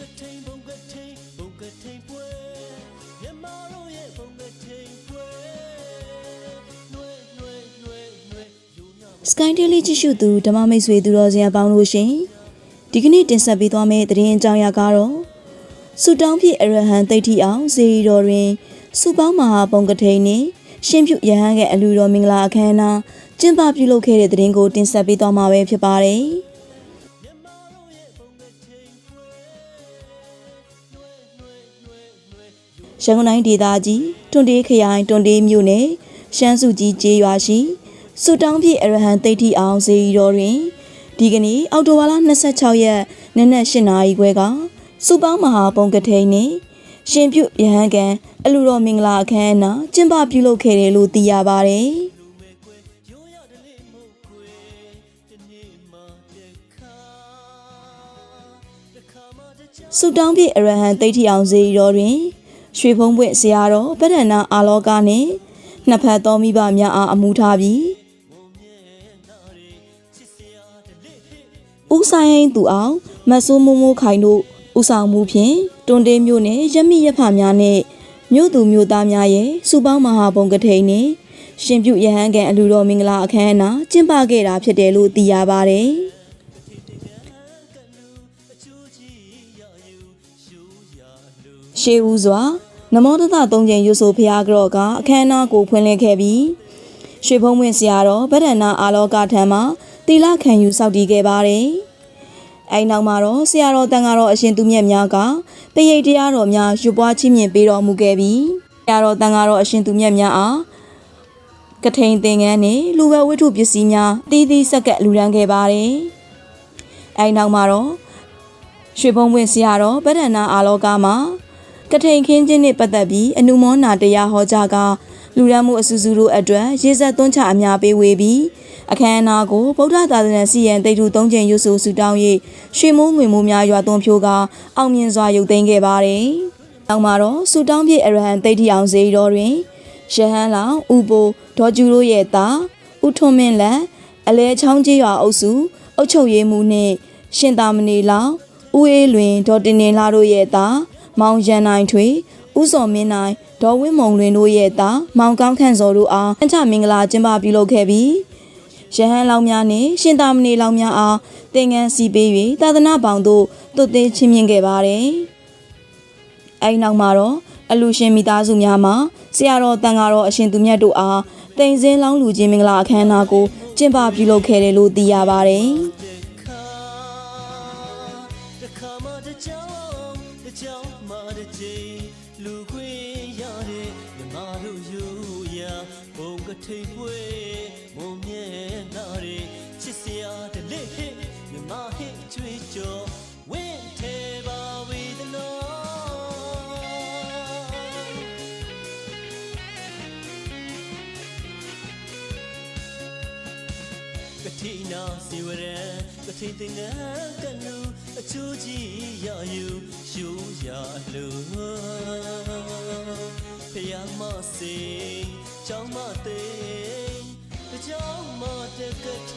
ကထိန်ဘုံကထိန်ဘုံကထိန်ပွဲမြမတို့ရဲ့ဘုံကထိန်ပွဲနှွဲနှွဲနှွဲနှွဲယူနာ Sky Daily ကြည့်ရှုသူဓမ္မမိတ်ဆွေသူတော်စင်အပေါင်းလို့ရှင်ဒီကနေ့တင်ဆက်ပေးသွားမယ့်သတင်းအကြောင်းအရာကတော့စူတောင်းဖြစ်အရဟံသိဋ္ဌိအောင်ဇေရီတော်တွင်စူပေါင်းမဟာပုံကထိန်နှင့်ရှင်ပြုယဟန်ကအလူတော်မင်္ဂလာအခမ်းအနားကျင်းပပြုလုပ်ခဲ့တဲ့သတင်းကိုတင်ဆက်ပေးသွားမှာပဲဖြစ်ပါတယ် ရန်ကုန်တိုင်းဒေသကြီးတွန်တေးခရိုင်တွန်တေးမြို့နယ်ရှမ်းစုကြီးကျေးရွာရှိစုတောင်းပြည့်အရဟံသိဋ္ဌိအောင်ဇေယီတော်တွင်ဒီကနေ့အောက်တိုဘာလ26ရက်နနက်8နာရီခွဲကစုပေါင်းမဟာပုံကထိန်နှင့်ရှင်ပြုယဟန်ကန်အလူတော်မင်္ဂလာအခမ်းအနားကျင်းပပြုလုပ်ခဲ့တယ်လို့သိရပါတယ်။ရိုးရတလေးမဟုတ်ခွေတနေ့မှတစ်ခါတစ်ခါမှတစ်ချောင်းဆုတောင်းပြည့်အရဟံသိဋ္ဌိအောင်ဇေယီတော်တွင် ရွှေဖုံးပွင့်ဆရာတော်ဗဒ္ဒနာအာလောကနှင့်နှစ်ဖက်သောမိဘများအားအမှုထားပြီးမုံမြဲနာရီချစ်စရာတလေးဟဲ့ဦးဆိုင်ရင်သူအောင်မတ်ဆိုးမိုးမိုးခိုင်တို့ဦးဆောင်မှုဖြင့်တွန်တေးမြို့နယ်ရမိရဖများနှင့်မြို့သူမြို့သားများရဲ့စုပေါင်းမဟာပုံကထိန်နှင့်ရှင်ပြုယဟန်ကန်အလူတော်မင်္ဂလာအခမ်းအနားကျင်းပခဲ့တာဖြစ်တယ်လို့သိရပါတယ်။ ရှေးဦးစွာနမောတသသုံးချိန်ရွဆိုဖျားကြော့ကအခမ်းအနားကိုဖွင့်လှစ်ခဲ့ပြီးရွှေဖုံးဝင်ဆရာတော်ဗဒ္ဒနာအာလောကထံမှတီလခံယူစောင့်တည်ခဲ့ပါတယ်။အဲဒီနောက်မှာတော့ဆရာတော်တန်ဃာတော်အရှင်သူမြတ်များကတရိတ်တရားတော်များရွပွားချင်းမြင်ပေးတော်မူခဲ့ပြီးဆရာတော်တန်ဃာတော်အရှင်သူမြတ်များအားကထိန်သင်္ကန်းနဲ့လူဝဲဝိထုပစ္စည်းများတီးသီးဆက်ကပ်လူရန်ခဲ့ပါတယ်။အဲဒီနောက်မှာတော့ရွှေဘုံဝင်ဆရာတော်ဗဒ္ဒနာအာလောကမှာ ကထိန်ခင်းခြင်းနှင့်ပတ်သက်ပြီးအနုမောနာတရားဟောကြားကလူရမ်းမှုအစူစူတို့အတွက်ရေဆက်သွန်းချအများပေးဝေပြီးအခမ်းအနားကိုဗုဒ္ဓသာသနာစီရင်တိတ်ထူသုံးချိန်ရွဆိုဆူတောင်း၍ရွှေမိုးငွေမိုးများရွာသွန်းဖြိုးကအောင်မြင်စွာရုပ်သိမ်းခဲ့ပါတယ်။နောက်မှာတော့ဆူတောင်းပြည့်အရဟံတိတ်ထီအောင်ဇေယီတော်တွင်ရဟန်းလောင်ဥပိုဒေါ်ကျူတို့ရဲ့သားဥထွန်းမင်းလက်အလဲချောင်းကြီးရွာအုပ်စုအုတ်ချုပ်ရေးမှုနှင့်ရှင်သာမဏေလောင်ဦးအေးလွင်ဒေါ်တင်နေလာတို့ရဲ့သား မောင်ရန်နိုင်ထွေဦးစော်မင်းနိုင်ဒေါ်ဝင်းမုံလွင်တို့ရဲ့သားမောင်ကောင်းခန့်စော်တို့အားအချမင်္ဂလာကျင်းပပြုလုပ်ခဲ့ပြီးရဟန်းလောင်များနှင့်ရှင်သာမဏေလောင်များအားသင်္ကန်းစီပေး၍သာသနာပေါင်းတို့သွတ်သိမ်းချင်းမြင့်ခဲ့ပါတယ်။အဲဒီနောက်မှာတော့အလူရှင်မိသားစုများမှဆရာတော်တန်ဃာတော်အရှင်သူမြတ်တို့အားတိမ်စင်းလောင်းလူချင်းမင်္ဂလာအခမ်းအနားကိုကျင်းပပြုလုပ်ခဲ့တယ်လို့သိရပါတယ်။ တစ်ခါတစ်ခါမှတစ်ချောင်းတစ်ချောင်းမှတစ်ချိန်လူခွေရတဲ့မြမတို့ယူရဘုံကထိန်ပွဲ ကတိနာစီဝရံကတိတင်ငန်းကလူအချိုးကြီးရယူရှူရလူဖယားမစေချောင်းမသေးတချောင်းမတကထ